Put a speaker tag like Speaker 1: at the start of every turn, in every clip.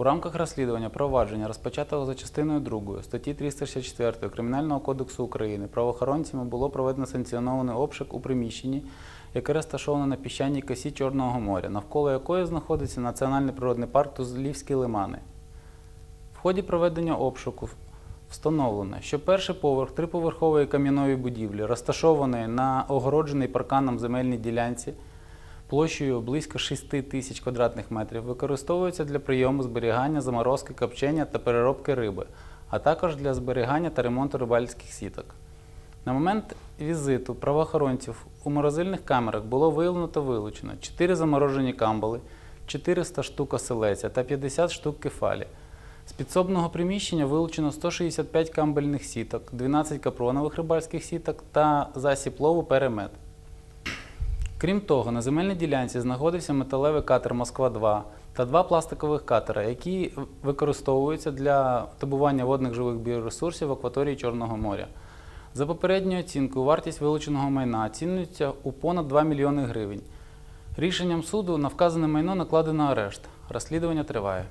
Speaker 1: У рамках розслідування провадження, розпочатого за частиною 2 статті 364 Кримінального кодексу України, правоохоронцями було проведено санкціонований обшук у приміщенні, яке розташоване на піщаній косі Чорного моря, навколо якої знаходиться Національний природний парк Тузлівські лимани. В ході проведення обшуку встановлено, що перший поверх триповерхової кам'яної будівлі, розташованої на огородженій парканом земельній ділянці площею близько 6 тисяч квадратних метрів, використовується для прийому зберігання, заморозки, копчення та переробки риби, а також для зберігання та ремонту рибальських сіток. На момент візиту правоохоронців у морозильних камерах було виявлено та вилучено 4 заморожені камбали, 400 штук оселеця та 50 штук кефалі. З підсобного приміщення вилучено 165 камбельних сіток, 12 капронових рибальських сіток та засіб лову перемет. Крім того, на земельній ділянці знаходився металевий катер Москва-2 та два пластикових катера, які використовуються для добування водних живих біоресурсів в акваторії Чорного моря. За попередньою оцінкою, вартість вилученого майна оцінюється у понад 2 мільйони гривень. Рішенням суду на вказане майно накладено арешт. Розслідування триває.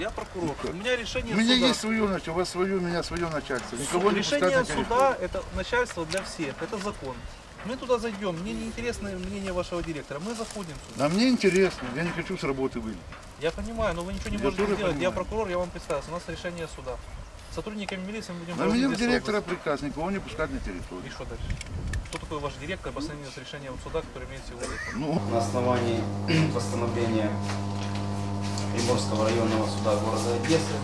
Speaker 2: Я прокурор. У меня решение
Speaker 3: У меня
Speaker 2: суда.
Speaker 3: есть свое начальство, у вас свое, у меня свое начальство. Никого не
Speaker 2: решение
Speaker 3: территорию.
Speaker 2: суда это начальство для всех, это закон. Мы туда зайдем, мне не интересно мнение вашего директора, мы заходим сюда.
Speaker 3: А мне интересно, я не хочу с работы выйти.
Speaker 2: Я понимаю, но вы ничего не
Speaker 3: Я
Speaker 2: можете сделать. Я
Speaker 3: понимаю.
Speaker 2: прокурор, я вам представился, у нас решение суда. С сотрудниками милиции мы будем
Speaker 3: На меня директора приказ никого не пускать на
Speaker 2: И
Speaker 3: территорию.
Speaker 2: что дальше? Кто такой ваш директор по сравнению с решением суда, который имеет сегодня?
Speaker 3: Ну,
Speaker 4: На основании постановления Приморского районного суда города Одессы.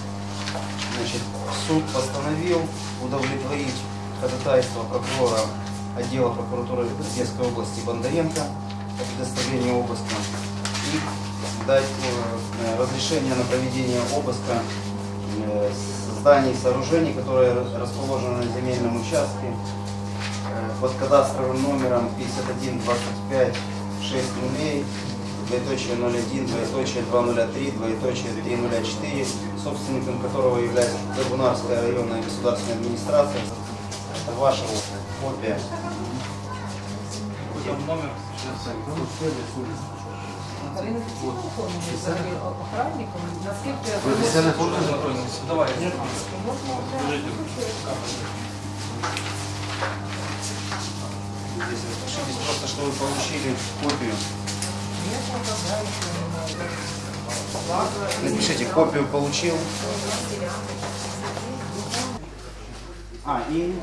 Speaker 4: Значит, суд постановил удовлетворить ходатайство прокурора отдела прокуратуры Одесской области Бондаренко о предоставлении обыска и дать э, разрешение на проведение обыска э, зданий и сооружений, которые расположены на земельном участке э, под кадастровым номером 5125 6 нулей, двоеточие 01, двоеточие 203, двоеточие 304, собственником которого является Трибунарская районная государственная администрация. Это ваша вот копия. Там номер
Speaker 5: охранником, наскільки я
Speaker 4: Профессиональный фото Давай. Здесь распишитесь просто, что вы получили копию. Напишите, копию получил. А, и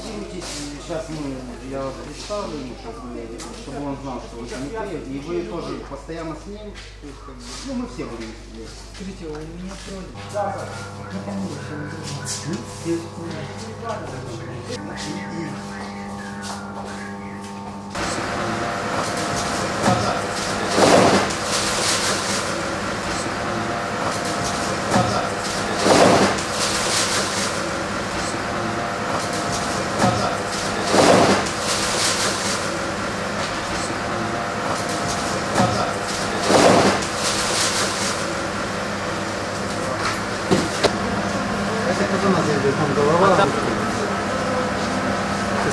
Speaker 4: сейчас мы, я вас представлю, ему, чтобы, чтобы он знал, что вы санитария, и вы тоже постоянно с ним, то есть, как бы, ну, мы все будем вместе.
Speaker 5: Скажите, у меня просьба.
Speaker 4: Это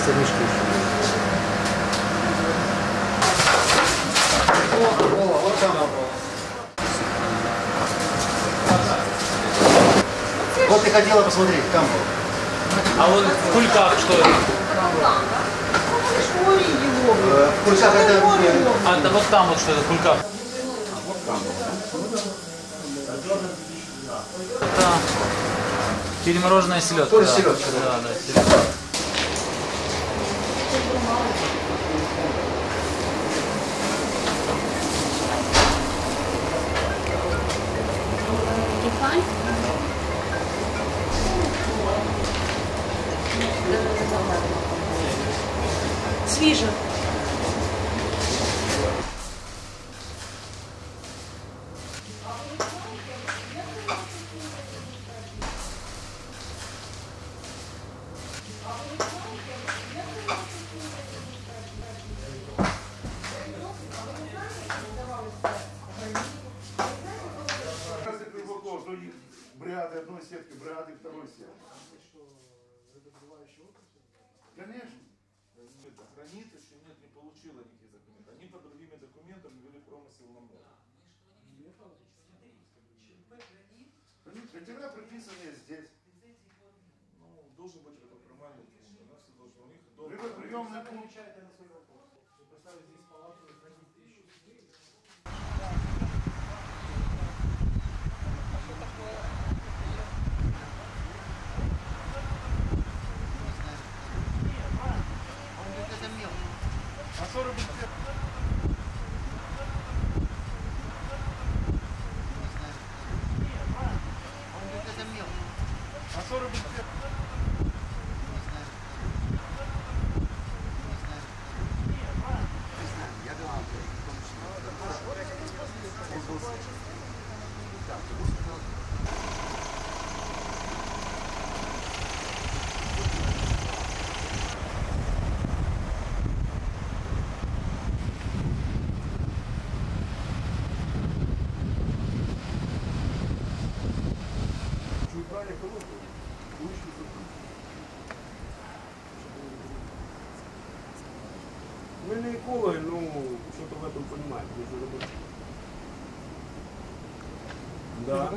Speaker 4: Сейчас мешки вот там. Вот ты хотела посмотреть, там был.
Speaker 1: А вот в кульках что это?
Speaker 4: Э, В это...
Speaker 1: А это вот там вот что это в кульках. Это перемороженная селедка.
Speaker 4: Тоже
Speaker 1: да.
Speaker 4: селедка, да.
Speaker 1: Да, да, селедка.
Speaker 6: Свіжа.
Speaker 3: Бриады одной сетки, бриады второй сетки. Конечно.
Speaker 2: Хранит еще нет, не получила никаких документов. Они по другими документам вели промысел на море.
Speaker 3: Катера прописанные здесь.
Speaker 2: Ну, должен быть рыбоприемный пункт. У них
Speaker 3: рыбоприемный пункт.
Speaker 7: Мы не экологи, но что-то в этом понимаем. нужно работать. da.